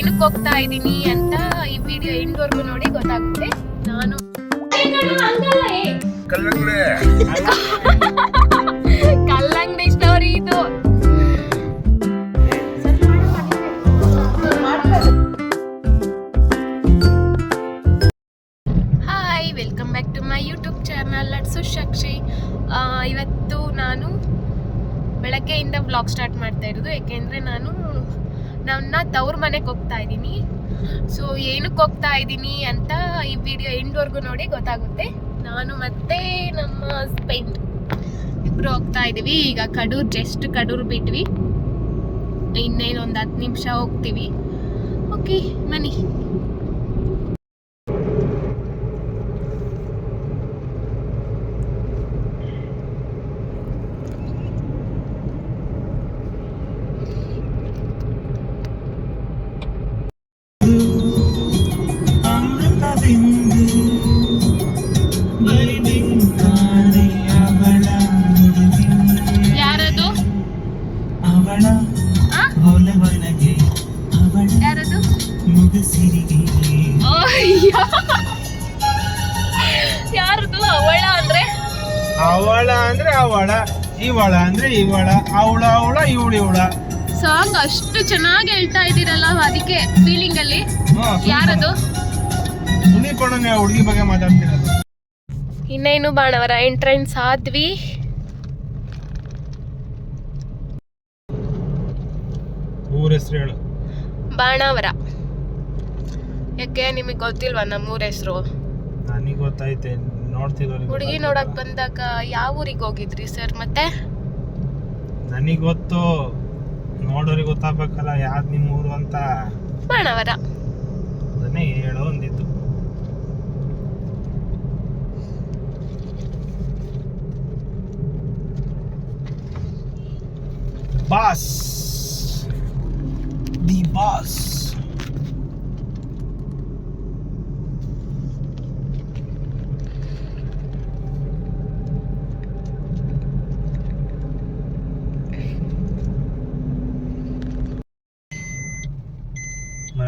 ಏನಕ್ಕೆ ಹೋಗ್ತಾ ಇದ್ದೀನಿ ಅಂತ ಈ ವಿಡಿಯೋ ಎಂಡ್ವರೆಗೂ ನೋಡಿ ಗೊತ್ತಾಗುತ್ತೆ. ನಾನು ಕಲ್ಲಂಗಡಿ. ಸ್ಟೋರಿ ಇದು. Hi welcome back to my YouTube channel ಲಟ್ಸು ಶಕ್ಷಿ ಇವತ್ತು ನಾನು ಬೆಳಗ್ಗೆಯಿಂದ ವ್ಲಾಗ್ ಸ್ಟಾರ್ಟ್ ಮಾಡ್ತಾ ಇರೋದು. ಯಾಕೆಂದರೆ ನಾನು ನನ್ನ ತವ್ರ ಮನೆಗೆ ಹೋಗ್ತಾ ಇದ್ದೀನಿ. ಸೊ ಏನಕ್ಕೆ ಹೋಗ್ತಾ ಇದ್ದೀನಿ ಅಂತ ಈ ವಿಡಿಯೋ ಎಂಡ್ವರೆಗೂ ನೋಡಿ ಗೊತ್ತಾಗುತ್ತೆ. ನಾನು ಮತ್ತೆ ನಮ್ಮ ಹಸ್ಬೆಂಡ್ ಇಬ್ರು ಹೋಗ್ತಾ ಇದ್ದೀವಿ. ಈಗ ಕಡೂರು ಜಸ್ಟ್ ಕಡೂರು ಬಿಟ್ವಿ. ಇನ್ನೇನು ಒಂದು ಹತ್ತು ನಿಮಿಷ ಹೋಗ್ತೀವಿ. ಓಕೆ ಮನಿ ಅವಳ ಅಂದ್ರೆ ಅವಳ ಇವಳ ಅಂದ್ರೆ ಇವಳ ಅವಳ ಅವಳ ಇವಳ ಇವಳ. ಸಾಂಗ್ ಅಷ್ಟು ಚೆನ್ನಾಗಿ ಹೇಳ್ತಾ ಇದೀರಲ್ಲ ಅದಕ್ಕೆ ಫೀಲಿಂಗ್ ಅಲ್ಲಿ. ಯಾರದು? ಸುನೀಪ್ ಅಣ್ಣನೇ ಹುಡುಗಿ ಬಗ್ಗೆ ಮಾತಾಡ್ತಿರೋದು. ಇನ್ನೇನು ಬಾಣವರ ಎಂಟ್ರೆನ್ಸ್ ಆದ್ವಿ. ಊರ ಹೆಸರು ಹೇಳು. ಬಾಣಾವರ. ಯಾಕೆ ನಿಮಗೆ ಗೊತ್ತಿಲ್ವಾ ನಮ್ಮ ಊರ ಹೆಸರು? ನನಗೆ ನೋಡ್ತಿದ್ರು ಹುಡುಗಿ ನೋಡಕ್ ಬಂದಾಗ ಯಾವ ಊರಿಗೆ ಹೋಗಿದ್ರಿ ಸರ್ ಮತ್ತೆ? ನನಗೆ ಗೊತ್ತು. ನೋಡೋರಿಗೆ ಗೊತ್ತಾಗ್ಬೇಕಲ್ಲ ಯಾವ್ದು ನಿಮ್ಮ ಊರು ಅಂತ. ಬಾಣವರ. ಅದನ್ನೇ ಹೇಳೋ ಅಂದಿದ್ದು. ಬಾಸ್. The boss.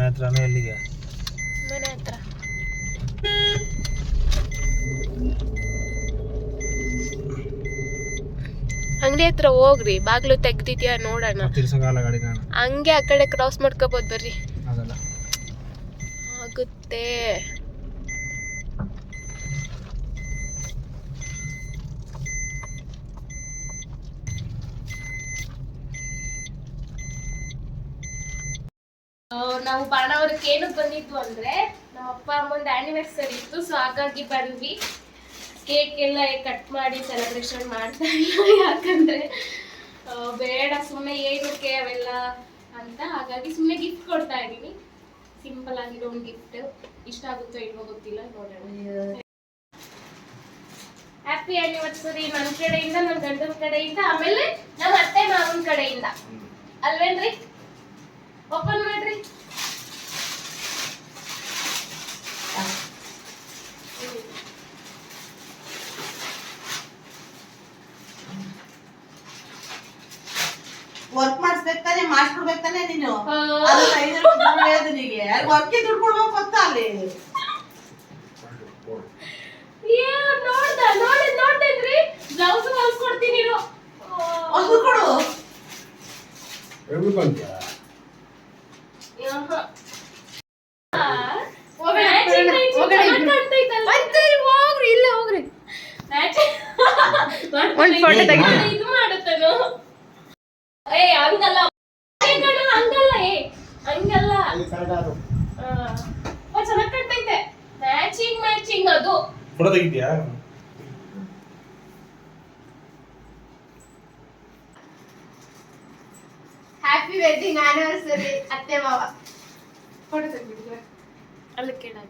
ಮನೆ ಹತ್ರನೇ ಎಲ್ಲಿಗೆ? ಮನೆ ಹತ್ರ. ಅಂಗಡಿ ಹತ್ರ ಹೋಗ್ರಿ ಬಾಗ್ಲು ತೆಗ್ದಿದ್ಯಾ ನೋಡೋಣ. ಗಾಡಿ ನಾನು. ಹಂಗೆ ಆ ಕಡೆ ಕ್ರಾಸ್ ಮಾಡ್ಕೋಬೋದು ಬರ್ರಿ. ಆಗಲ್ಲ ಆಗುತ್ತೆ. ನಾವು ಬಾಣವರಕ್ಕೆ ಏನು ಬಂದಿದ್ವು ಅಂದ್ರೆ ನಮ್ಮ ಅಪ್ಪ ಅಮ್ಮಂದು ಆನಿವರ್ಸರಿ ಇತ್ತು ಸೊ ಹಾಗಾಗಿ ಬಂದ್ವಿ. ಕೇಕ್ ಎಲ್ಲ ಕಟ್ ಮಾಡಿ ಸೆಲೆಬ್ರೇಷನ್ ಮಾಡ್ತಾ ಇಲ್ಲ ಯಾಕಂದ್ರೆ ಬೇಡ ಸುಮ್ಮನೆ ಏನಕ್ಕೆ ಅವೆಲ್ಲ ಅಂತ. ಹಾಗಾಗಿ ಸುಮ್ಮನೆ ಗಿಫ್ಟ್ ಕೊಡ್ತಾ ಇದ್ದೀನಿ. ಸಿಂಪಲ್ ಆಗಿರೋ ಒಂದು ಗಿಫ್ಟ್ ಇಷ್ಟ ಆಗುತ್ತೋ ಇಲ್ವೋ ಗೊತ್ತಿಲ್ಲ ನೋಡೋಣ. ಹ್ಯಾಪಿ ಆನಿವರ್ಸರಿ ನನ್ನ ಕಡೆಯಿಂದ ನನ್ನ ಗಂಡನ ಕಡೆಯಿಂದ ಆಮೇಲೆ ನಮ್ಮ ಅತ್ತೆ ಮಾವನ ಕಡೆಯಿಂದ. ಅಲ್ವೇನ್ರಿ? ಓಪನ್ ಮಾಡ್ರಿ. ಮಾಡಿಸ್ಕೊಡ್ಬೇಕು ತಾನೆ ನೀನು. ಆ. ಅದು ಐದು ರೂಪಾಯಿ ನಿನಗೆ. ವರ್ಕಿ ದುಡ್ಡು ಕೊಡ್ಬೇಕು ಗೊತ್ತಾ ಅಲ್ಲಿ. ಒಂದು ಕೊಡು. ಒಂದ್ photo ಇದು ತೆಗಿ. ಮಾಡು, ಇದು ಮಾಡುತ್ತೇನು ಏ ಹಂಗಲ್ಲ ಏ ಕಣೋ, ಹಂಗಲ್ಲ ಏ ಹಂಗಲ್ಲ ಆ, ಓ, ಚೆನ್ನಾಗ್ ಕಾಣ್ತೈತೆ ಮ್ಯಾಚಿಂಗ್ ಮ್ಯಾಚಿಂಗ್ ಅದು ಫೋಟೋ ತೆಗಿದ್ಯಾ ಹ್ಯಾಪಿ ವೆಡ್ಡಿಂಗ್ ಆನಿವರ್ಸರಿ ಅತ್ತೆ ಮಾವ. ಫೋಟೋ ತೆಗ್ದಿದ್ದೀರಾ ಅಲ್ಲಿ ಕೇಳಾಗ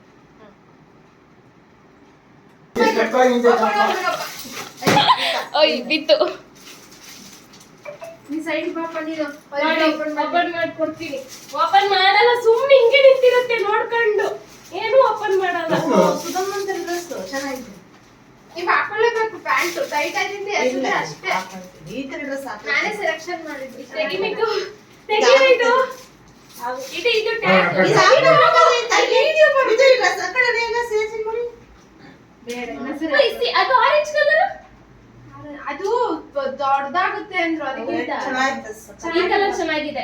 ಓಯ್ ಬಿತ್ತು. ನೀ ಸೈಡ್ ಪಾಪ ನೀನು. ಓಪನ್ ಮಾಡ್ಕೊಡ್ತೀನಿ ಓಪನ್ ಮಾಡಲ್ಲ ಸುಮ್ಮನೆ ಹಿಂಗೆ ನಿಂತಿರುತ್ತೆ ನೋಡ್ಕೊಂಡು. ಏನು ಓಪನ್ ಮಾಡಲ್ಲ. ಸುಧಮ್ಮನ್ ಡ್ರೆಸ್ ಚೆನ್ನಾಗಿದೆ. ನೀವು ಹಾಕೊಳ್ಳೇಬೇಕು ಪ್ಯಾಂಟ್ ಟೈಟ್ ಆಗಿದ್ದೆ ಅಷ್ಟೇ. ಈ ತರ ಡ್ರೆಸ್ ನಾನೇ ಸೆಲೆಕ್ಷನ್ ಮಾಡಿದ್ವಿ ತೆಗಿಬೇಕು ತೆಗಿಬೇಕು ಇದು ಇದು ಟ್ಯಾಗ್ ಇದು ಆ? ಕಡೆ. ನೋಡಿ. ಅದು ಆರೆಂಜ್ ಕಲರ್ ಅದು ದೊಡ್ಡದಾಗುತ್ತೆ ಅಂದ್ರು ಅದಕ್ಕೆ. ಈ ಕಲರ್ ಚೆನ್ನಾಗಿದೆ.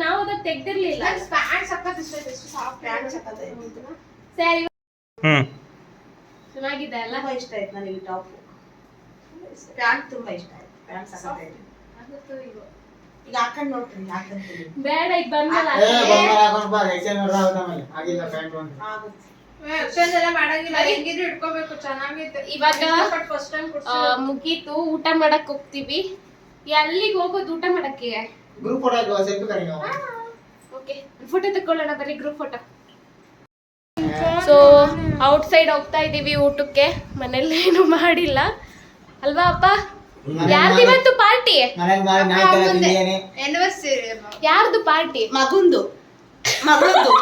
ನಾವು ಅದ ತೆಗ್ದಿರ್ಲಿಲ್ಲ. ಪ್ಯಾಂಟ್ ಸಖತ್ ಇಷ್ಟ ಆಯ್ತು ಎಷ್ಟು ಸಾಫ್ಟ್ ಪ್ಯಾಂಟ್ ಸಖತ್ತಾಯ್ತು. ಸರಿ ಹ್ಮ್. ಚೆನ್ನಾಗಿದೆ ಅಲ್ಲ? ತುಂಬಾ ಇಷ್ಟ ಆಯ್ತು ನನಗೆ ಟಾಪ್ ಪ್ಯಾಂಟ್ ತುಂಬಾ ಇಷ್ಟ ಆಯ್ತು. ಪ್ಯಾಂಟ್ ಸಖತ್ತಾಯ್ತು ಈಗ. ಹಾಕೊಂಡ್ ನೋಡ್ತೀನಿ ಹಾಕೊಂತೀನಿ ಬೇಡ ಈಗ ಬಂದಲ್ಲ ಆಗುತ್ತೆ ಎಕ್ಸ್ಚೇಂಜ್ ಎಲ್ಲ ಮಾಡಂಗಿಲ್ಲ ಹೆಂಗಿದ್ರು ಇಟ್ಕೋಬೇಕು ಚೆನ್ನಾಗೈತೆ ಇವಾಗ, ಫಸ್ಟ್ ಟೈಮ್ ಆ, ಮುಗೀತು ಊಟ ಮಾಡಕ್ ಹೋಗ್ತೀವಿ. ಎಲ್ಲಿಗೆ ಹೋಗೋದು ಊಟ ಮಾಡಕ್ಕೆ? ಗ್ರೂಪ್ ಫೋಟೋ ಹಾಕುವ ಸೆಲ್ಫಿ ಕರೆಯುವ. ಓಕೆ ಫೋಟೋ ತಕೊಳ್ಳೋಣ ಬರೀ group photo so outside ಹೋಗ್ತಾ ಇದೀವಿ ಊಟಕ್ಕೆ. ಮನೇಲಿ ಏನು ಮಾಡಿಲ್ಲ. ಅಲ್ವಾ ಅಪ್ಪ? ಯಾರ್ದು ಇವತ್ತು ಪಾರ್ಟಿ ಯಾರ್ದು ಪಾರ್ಟಿ ಮಗುಂದು. ಮಗಳದ್ದು.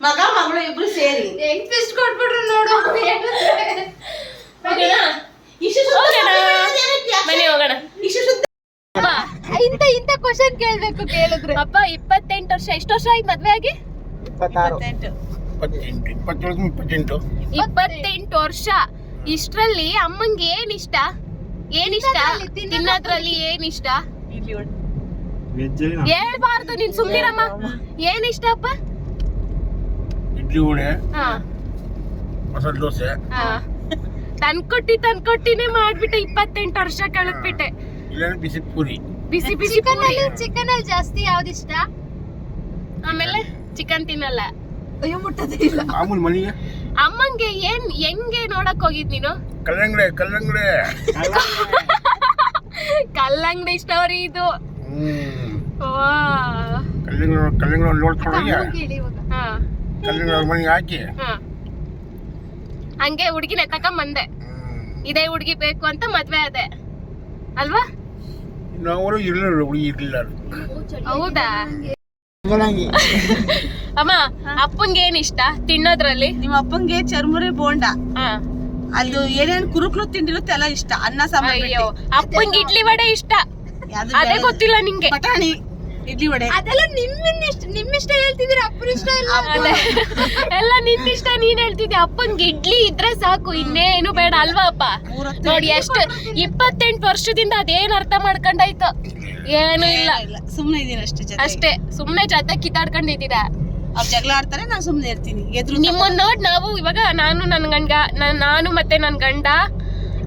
ಮಗ ಮಗಳು ಇಬ್ರು ಸೇರಿ. ಹೆಂಗ್ ಫಿಸ್ಟ್ ಕೊಟ್ಬಿಟ್ರು ನೋಡು ಇಷ್ಟು ಸುತ್ತ ಹೋಗೋಣ ಏನಕ್ಕೆ ಯಾಕೆ? ಮನೆ ಹೋಗೋಣ ಇಷ್ಟು ಸುತ್ತ ಅಪ್ಪ ಇಂತ ಇಂತ ಕೇಳ್ಬೇಕು ಕೇಳಿದ್ರೆ. ಅಪ್ಪ ಇಪ್ಪತ್ತೆಂಟು ವರ್ಷ ಎಷ್ಟು ವರ್ಷ ಆಯ್ತು ಮದ್ವೆ ಆಗಿ? ಇಪ್ಪತ್ತೆಂಟು. ವರ್ಷ. ಇಷ್ಟ್ರಲ್ಲಿ ಅಮ್ಮಂಗೆ ಏನ್ ಇಷ್ಟ? ಏನ್ ಇಷ್ಟ? ತಿನ್ನೋದ್ರಲ್ಲಿ ಏನ್ ಇಷ್ಟ? ಹೇಳ್ಬಾರ್ದು ನೀನ್ ಸುಮ್ನಿರಮ್ಮ. ಏನ್ ಇಷ್ಟ ಅಪ್ಪ? ಇಡ್ಲಿ ವಡೆ ಮಸಾಲೆ ದೋಸೆ. ಹಾ. ತಂದ್ಕೊಟ್ಟಿ ತಂದ್ಕೊಟ್ಟಿನೇ ಮಾಡ್ಬಿಟ್ಟೆ ಇಪ್ಪತ್ತೆಂಟು ವರ್ಷ ಕಳೆದ್ಬಿಟ್ಟೆ. ಬಿಸಿ ಪೂರಿ. ಬಿಸಿ ಬಿಸಿ ಚಿಕನ್ ಪೂರಿ. ಅಲ್ಲಿ ಚಿಕನ್ ಅಲ್ಲಿ ಜಾಸ್ತಿ ಯಾವ್ದು ಇಷ್ಟ? ಆಮೇಲೆ ಚಿಕನ್ ತಿನ್ನಲ್ಲ. ಅಯ್ಯೋ ಮುಟ್ಟದೇ ಇಲ್ಲ ಮಾಮೂಲಿ ಮನೆಗೆ? ಅಮ್ಮಂಗೆ ಏನ್ ಹೆಂಗೆ ನೋಡಕ್ ಹೋಗಿದ್ ನೀನು? ಕಲ್ಲಂಗಡಿ ಕಲ್ಲಂಗಡಿ. ಕಲ್ಲಂಗಡಿ ಸ್ಟೋರಿ ಇದು. ಹ್ಮ್. ವಾ. ಕಲ್ಲಂಗಡಿ ಕಲ್ಲಂಗಡಿ ನೋಡ್ಕೊಂಡು ಹೋಗಿ ಹಾ. ಕಲ್ಲಂಗಡಿ ಅವ್ರ ಮನೆಗೆ ಹಾಕಿ. ಹಾ. ಹಂಗೆ ಹುಡುಗಿನ ಎತ್ತಕೊಂಡ್ ಬಂದೆ. ಇದೇ ಹುಡುಗಿ ಬೇಕು ಅಂತ ಮದ್ವೆ ಅದೇ ಅಲ್ವಾ? ನಾವು ಇರಲಿಲ್ಲ ಹುಡುಗಿ ಇರಲಿಲ್ಲ. ಹೌದಾ? ಅಮ್ಮ ಅಪ್ಪಂಗೆ ಏನ್ ಇಷ್ಟ? ತಿನ್ನೋದ್ರಲ್ಲಿ? ನಿಮ್ಮ ಅಪ್ಪಂಗೆ ಚರ್ಮುರಿ ಬೋಂಡ. ಅದು ಅಲ್ಲಿ ಏನೇನ್ ಕುರುಕ್ಲು ತಿಂಡಿರುತ್ತೆ ಎಲ್ಲ ಇಷ್ಟ. ಅನ್ನ ಸಾಂಬಾರ್ ಅಪ್ಪಂಗೆ ಇಡ್ಲಿ ವಡೆ ಇಷ್ಟ. ಅದೇ ಗೊತ್ತಿಲ್ಲ ನಿಂಗೆ. ಬಟಾಣಿ. ಇಡ್ಲಿ ವಡೆ. ಅದೆಲ್ಲ ನಿಮ್ಮ ಇಷ್ಟ ನಿಮ್ಮ ಇಷ್ಟ ಹೇಳ್ತಿದ್ದೀರಾ? ಅಪ್ಪನ ಇಷ್ಟ ಇಲ್ಲ. ಎಲ್ಲ ನಿನ್ ಇಷ್ಟ ನೀನ್ ಹೇಳ್ತಿದ್ದೆ. ಅಪ್ಪನ್ಗೆ ಇಡ್ಲಿ ಇದ್ರೆ ಸಾಕು. ಇನ್ನೇನು ಬೇಡ ಅಲ್ವಾ ಅಪ್ಪ? ನೋಡಿ ಎಷ್ಟು ಇಪ್ಪತ್ತೆಂಟು ವರ್ಷದಿಂದ ಅದೇನ್ ಅರ್ಥ ಮಾಡ್ಕೊಂಡಾಯ್ತು? ಏನು ಇಲ್ಲ. ಇಲ್ಲ ಸುಮ್ನೆ ಇದೀನಿ ಅಷ್ಟೇ ಜೊತೆ ಅಷ್ಟೇ. ಸುಮ್ನೆ ಜೊತೆ ಕಿತ್ತಾಡ್ಕೊಂಡಿದ್ದೀರಾ ಅವ್ರು ಜಗಳ ಆಡ್ತಾರೆ ನಾನು ಸುಮ್ಮನೆ ಇರ್ತೀನಿ. ಎದ್ರು ನಿಮ್ಮನ್ನ ನೋಡ್ ನಾವು ಇವಾಗ ನಾನು ನನ್ನ ಗಂಡ ನಾನ್- ನಾನು ಮತ್ತೆ ನನ್ನ ಗಂಡ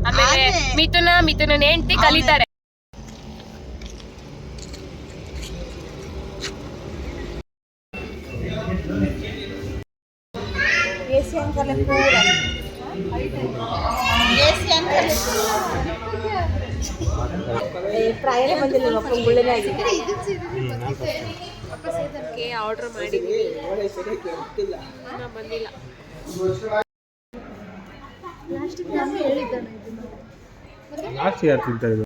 ಆಮೇಲೆ ಮಿಥುನ ಮಿಥುನ ಹೆಂಡತಿ ಕಲಿತಾರೆ. ಎಸಿ ಅಂಕಲ್ ಪ್ರಾಯನೇ ಬಂದಿಲ್ಲ ಅಪ್ಪಂಗೆ ಗುಳ್ಳೆನೇ ಆಗಿದೆ ಆರ್ಡರ್ ಮಾಡಿದೀವಿ. ಇನ್ನ ಬಂದಿಲ್ಲ. ಲಾಸ್ಟ್ ಯಾರು ತಿಂತಾ ಇದ್ರು?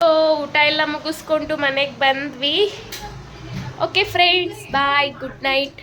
ಸೊ ಊಟ ಎಲ್ಲ ಮುಗಿಸ್ಕೊಂಡು ಮನೆಗೆ ಬಂದ್ವಿ. Okay friends bye good night